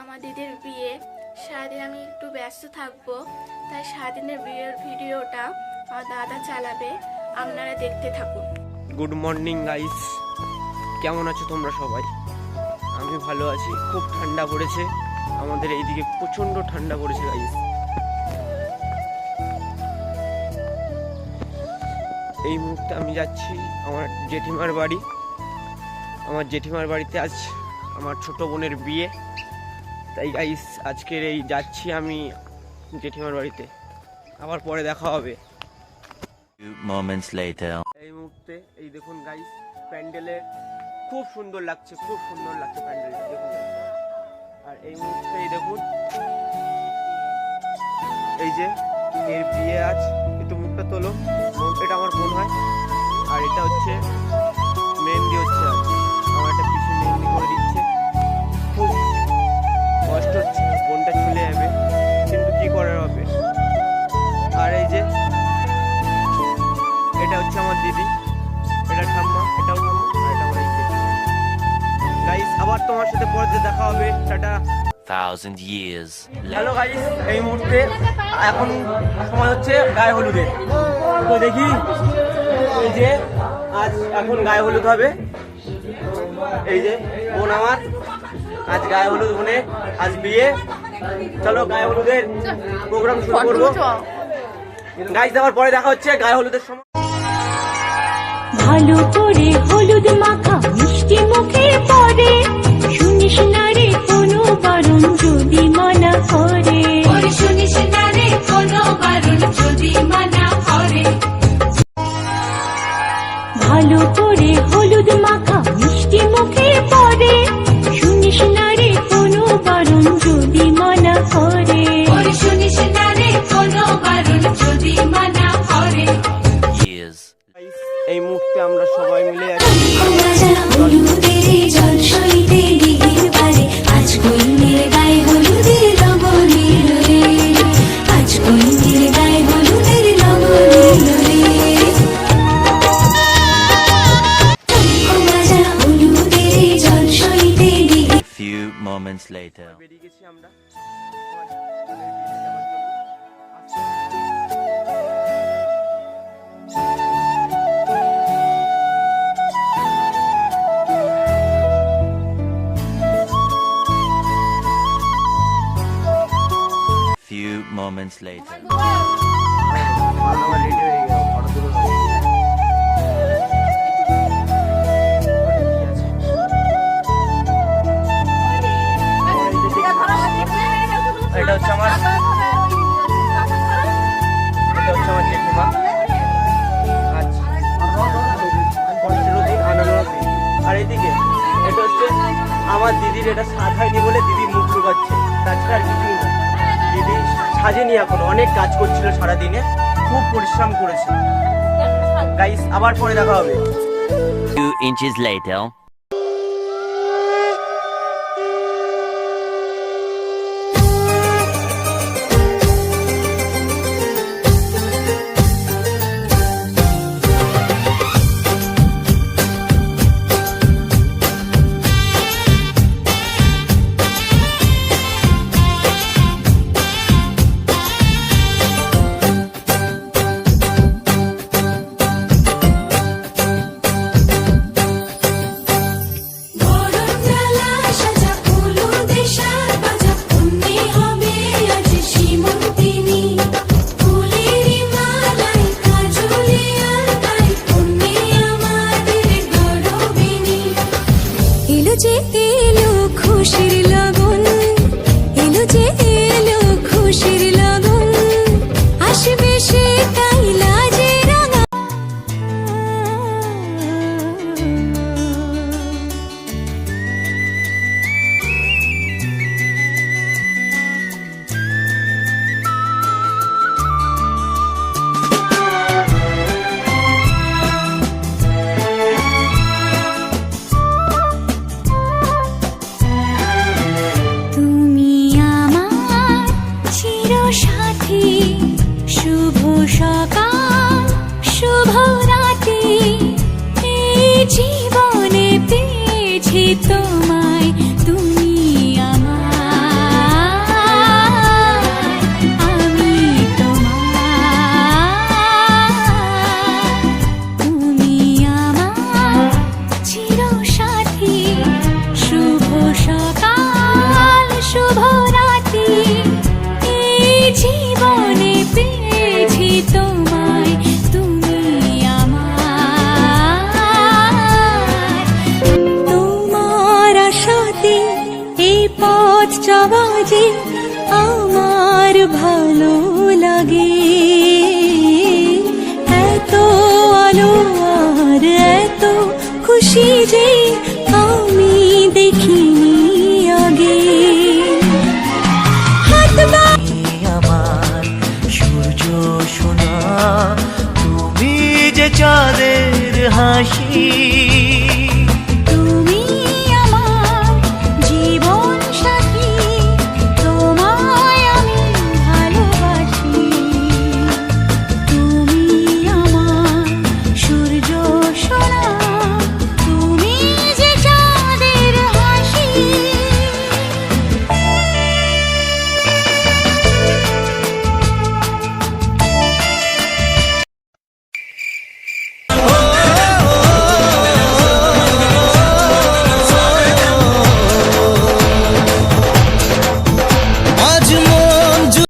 আমার দিদির বিয়ে। সারাদিন আমি একটু ব্যস্ত থাকব। তাই সারাদিনের বিয়ের ভিডিওটা আমার দাদা চালাবে। আপনারা দেখতে থাকুন। গুড মর্নিং গাইস কেমন আছো তোমরা সবাই? আমি ভালো আছি। খুব ঠান্ডা পড়েছে। আমাদের এইদিকে প্রচণ্ড ঠান্ডা পড়েছে গাইস এই মুহূর্তে আমি যাচ্ছি আমার জেঠিমার বাড়ি। আমার জেঠিমার বাড়িতে আজ আমার ছোট বোনের বিয়ে। তাই গাইস আজকের এই যাচ্ছি আমি জেঠিমার বাড়িতে। আবার পরে দেখা হবে. এই মুহূর্তে এই দেখুন গাইস প্যান্ডেলে খুব সুন্দর লাগছে খুব সুন্দর লাগছে প্যান্ডেলটা দেখুন। আর এই মুহূর্তে এই দেখুন এই যে এর বিয়ে আজ একটু মুখটা তোলো। এটা আমার বোন হয়। আর এটা হচ্ছে মেহেন্দি হচ্ছে আজ। একটা পিসি মেহেন্দি করে দিচ্ছে। খুব কষ্ট হচ্ছে বোনটা চলে যাবে। কিন্তু কি করার হবে? আর এই যে এটা হচ্ছে আমার দিদি এটা ঠাম্মা এটাও ঠাম্মা আর এটা আমার গাইস আবার তোমার সাথে পরে দেখা হবে। Tata. Thousand years hello guys এই মুহূর্তে এখন সময় হচ্ছে গায়ে হলুদের। তো দেখি এই যে আজ এখন গায়ে হলুদ হবে। এই যে বোন আমার আজ গায়ে হলুদ বোনে আজ বিয়ে। চলো গায়ে হলুদের প্রোগ্রাম শুরু করব। গাইস আবার পরে দেখা হচ্ছে গায়ে হলুদের সময়। ভালো করে হলুদ মাখা মিষ্টি মুখে পড়ে শুনিস না রে কোনো বারণ যদি মানা করে। শুনিস না রে কোনো বারণ যদি মানা করে। ভালো করে হলুদ আমরা আমার বোনের বিয়েতে যাওয়ার জন্য। Few moments later. আমার দিদির এটা সাজ হয়নি বলে দিদি মুখ লুকাচ্ছে। তাছাড়া আর কিছুই না। দিদি সাজেনি এখন, অনেক কাজ করছিল সারাদিনে, খুব পরিশ্রম করেছে। গাইস আবার পরে দেখা হবে। Two inches later. এলো খুশির লগন। এলো যে পেয়েছি তোমায়। দশটা বাজে আমার ভালো লাগে। এত আলো আর এত খুশি যে আমি দেখি আগে। হাত আমার সূর্য সোনা, তুমি যে চাঁদের হাসি